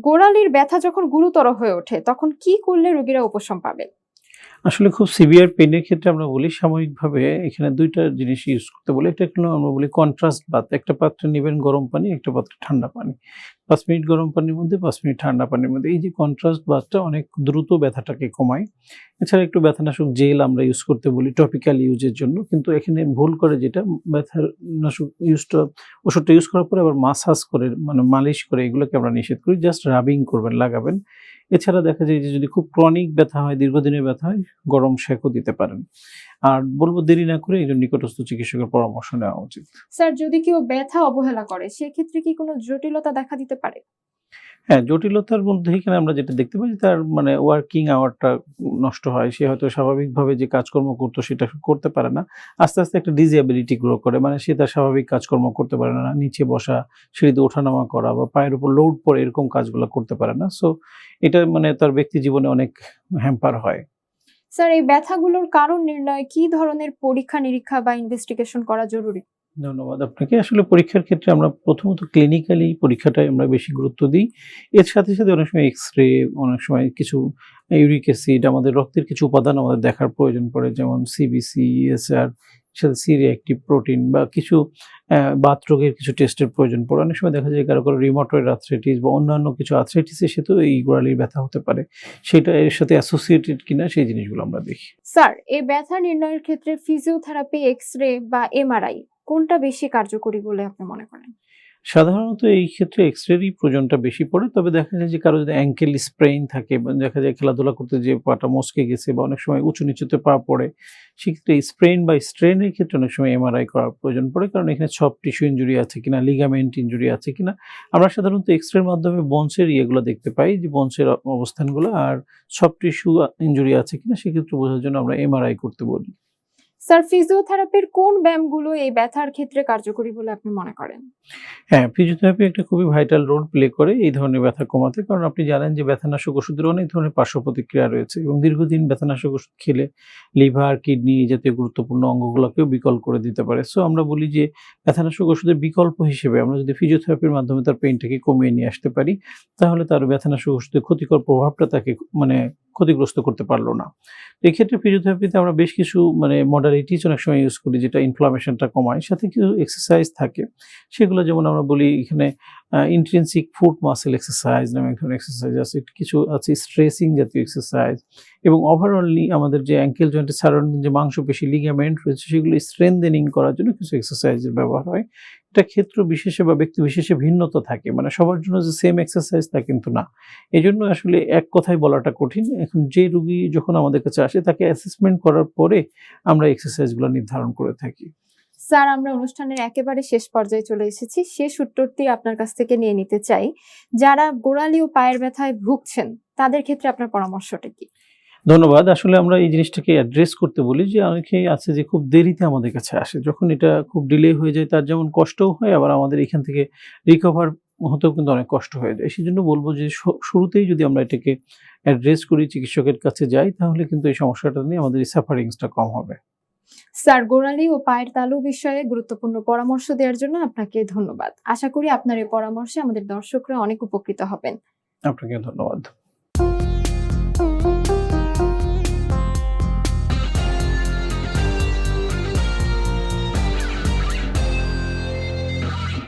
গোড়ালির ব্যথা যখন গুরুতর হয়ে ওঠে, তখন কি করলে রোগীরা উপশম পাবে? আসলে খুব সিভিয়ার পেনের ক্ষেত্রে আমরা বলি সাময়িকভাবে এখানে দুইটা জিনিস ইউজ করতে বলি। একটা হলো আমরা বলি কন্ট্রাস্ট বাত একটা পাত্রে নেবেন গরম পানি, একটা পাত্রে ঠান্ডা পানি। পাঁচ মিনিট গরম পানির মধ্যে, পাঁচ মিনিট ঠান্ডা পানির মধ্যে। এই যে কন্ট্রাস্ট বাতটা অনেক দ্রুত ব্যথাটাকে কমায়। এছাড়া একটু ব্যথানাশক জেল আমরা ইউজ করতে বলি টপিক্যাল ইউজের জন্য। কিন্তু এখানে ভুল করে যেটা ব্যথার নাশক ইউজটা ওষুধটা ইউজ করার পরে আবার মাসাজ করে মানে মালিশ করে এগুলোকে আমরা নিষেধ করি। জাস্ট রাবিং করবেন, লাগাবেন। এছাড়া দেখা যায় যে যদি খুব ক্রনিক ব্যথা হয়, দীর্ঘদিনের ব্যথা হয়, গরম সেঁকও দিতে পারেন। আর বলব দেরি না করে একজন নিকটস্থ চিকিৎসকের পরামর্শ নেওয়া উচিত। স্যার যদি কেউ ব্যথা অবহেলা করে সেক্ষেত্রে কি কোনো জটিলতা দেখা দিতে পারে? হ্যাঁ জটিলতার মধ্যে এখানে আমরা যেটা দেখতে পাই যে তার মানে ওয়ার্কিং আওয়ারটা নষ্ট হয়। সে হয়তো স্বাভাবিকভাবে যে কাজকর্ম করতো সেটা করতে পারে না। আস্তে আস্তে একটা ডিজিয়াবিলিটি গ্রো করে মানে সে তার স্বাভাবিক কাজকর্ম করতে পারে না নিচে বসা সিঁড়িতে ওঠানামা করা বা পায়ের উপর লোড পরে এরকম কাজগুলো করতে পারে না। সো এটা মানে তার ব্যক্তি জীবনে অনেক হ্যাম্পার হয়। স্যার এই ব্যথাগুলোর কারণ নির্ণয় কি ধরনের পরীক্ষা নিরীক্ষা বা ইনভেস্টিগেশন করা জরুরি? ধন্যবাদ আপনাকে। আসলে পরীক্ষার ক্ষেত্রে আমরা প্রথমত ক্লিনিক্যালি পরীক্ষাটাই আমরা বেশি গুরুত্ব দিই। এর সাথে সাথে অনেক সময় এক্স রে অনেক সময় কিছু ইউরিক অ্যাসিড আমাদের রক্তের কিছু উপাদান আমাদের দেখার প্রয়োজন পড়ে যেমন সিবিসি এসআর সাথে সি রিঅ্যাক্টিভ প্রোটিন বা কিছু আহ, বাত রোগের কিছু টেস্টের প্রয়োজন পড়ে। অনেক সময় দেখা যায় কারও কারও রিমোটয়েড আর্থ্রাইটিস বা অন্যান্য কিছু আর্থ্রাইটিসের সাথেও এই গোড়ালির ব্যথা হতে পারে। সেটা এর সাথে অ্যাসোসিয়েটেড কিনা সেই জিনিসগুলো আমরা দেখি। স্যার এই ব্যথা নির্ণয়ের ক্ষেত্রে ফিজিওথেরাপি এক্স রে বা এমআরআই কোনটা বেশি কার্যকরী বলে আপনি মনে করেন? সাধারণত এই ক্ষেত্রে এক্স রেরই প্রয়োজনটা বেশি পড়ে, তবে দেখা যায় যে কারও যদি অ্যাঙ্কেল স্প্রেইন থাকে দেখা যায় খেলাধুলা করতে যে পাটা মচকে গেছে বা অনেক সময় উঁচু নিচুতে পা পড়ে, সেক্ষেত্রে স্প্রেইন বা স্ট্রেনের ক্ষেত্রে অনেক সময় এমআরআই করার প্রয়োজন পড়ে, কারণ এখানে সব টিস্যু ইঞ্জুরি আছে কিনা লিগামেন্ট ইঞ্জুরি আছে কিনা, আমরা সাধারণত এক্স রের মাধ্যমে বনসের ইয়েগুলো দেখতে পাই, যে বনসের অবস্থানগুলো আর সব টিস্যু ইঞ্জুরি আছে কিনা, সেক্ষেত্রে বোঝার জন্য আমরা এমআরআই করতে বলি। স্যার ফিজিওথেরাপির কোন ব্যায়ামগুলো এই ব্যথার ক্ষেত্রে কার্যকরী বলে আপনি মনে করেন? হ্যাঁ ফিজিওথেরাপি একটা খুবই ভাইটাল রোল প্লে করে এই ধরনের ব্যথা কমাতে। কারণ আপনি জানেন যে ব্যথানাশক ওষুধের অনেক ধরনের পার্শ্ব প্রতিক্রিয়া রয়েছে এবং দীর্ঘদিন ব্যথানাশক ওষুধ খেলে লিভার কিডনি জাতীয় গুরুত্বপূর্ণ অঙ্গগুলোকেও বিকল করে দিতে পারে। সো আমরা বলি যে ব্যথানাশক ওষুধের বিকল্প হিসেবে আমরা যদি ফিজিওথেরাপির মাধ্যমে তার পেইনটাকে কমিয়ে নিয়ে আসতে পারি, তাহলে তার ব্যথানাশক ওষুধের ক্ষতিকর প্রভাবটা তাকে মানে ক্ষতিগ্রস্ত করতে পারল না। এক্ষেত্রে ফিজিওথেরাপিতে আমরা বেশ কিছু মানে মডালিটিস অনেক সময় ইউজ করি যেটা ইনফ্লামেশনটা কমায়। সাথে কিছু এক্সারসাইজ থাকে। সেগুলো যেমন আমরা বলি এখানে ইন্ট্রেন্সিক ফুট মাসেল এক্সারসাইজ নামে এক ধরনের এক্সারসাইজ আছে। কিছু আছে স্ট্রেসিং জাতীয় এক্সারসাইজ এবং ওভারঅলি আমাদের যে অ্যাঙ্কেল জয়েন্টের সারাউন্ডিং যে মাংসপেশি লিগামেন্ট রয়েছে সেগুলো স্ট্রেনদেনিং করার জন্য কিছু এক্সারসাইজের ব্যবহার হয়। এটা ক্ষেত্র বিশেষে বা ব্যক্তি বিশেষে ভিন্নতা থাকে। মানে সবার জন্য যে সেম এক্সারসাইজ তা কিন্তু না। এই জন্য আসলে এক কথায় বলাটা কঠিন। এখন যে রুগী যখন আমাদের কাছে আসে, তাকে অ্যাসেসমেন্ট করার পরে আমরা এক্সারসাইজগুলো নির্ধারণ করে থাকি। স্যার, আমরা অনুষ্ঠানের একেবারে শেষ পর্যায়ে চলে এসেছি। শেষ উত্তরটি আপনার কাছ থেকে নিয়ে নিতে চাই। যারা গোড়ালি ও পায়ের ব্যথায় ভুগছেন, তাদের ক্ষেত্রে আপনার পরামর্শটা কি? ধন্যবাদ। আসলে আমরা এই জিনিসটাকে অ্যাড্রেস করতে বলি যে অনেকেই আছে যে খুব দেরিতে আমাদের কাছে আসে। যখন এটা খুব ডিলে হয়ে যায় তার যেমন কষ্টও হয় আবার আমাদের এখান থেকে রিকভার হতেও কিন্তু অনেক কষ্ট হয়ে যায়। সেই জন্য বলব যে শুরুতেই যদি আমরা এটাকে অ্যাড্রেস করি চিকিৎসকের কাছে যাই তাহলে কিন্তু এই সমস্যাটা নিয়ে আমাদের এই সাফারিংসটা কম হবে। স্যার গোড়ালি ও পায়ের তালু বিষয়ে গুরুত্বপূর্ণ পরামর্শ দেওয়ার জন্য আপনাকে ধন্যবাদ। আশা করি আপনার এই পরামর্শে আমাদের দর্শকরা অনেক উপকৃত হবেন। আপনাকে ধন্যবাদ।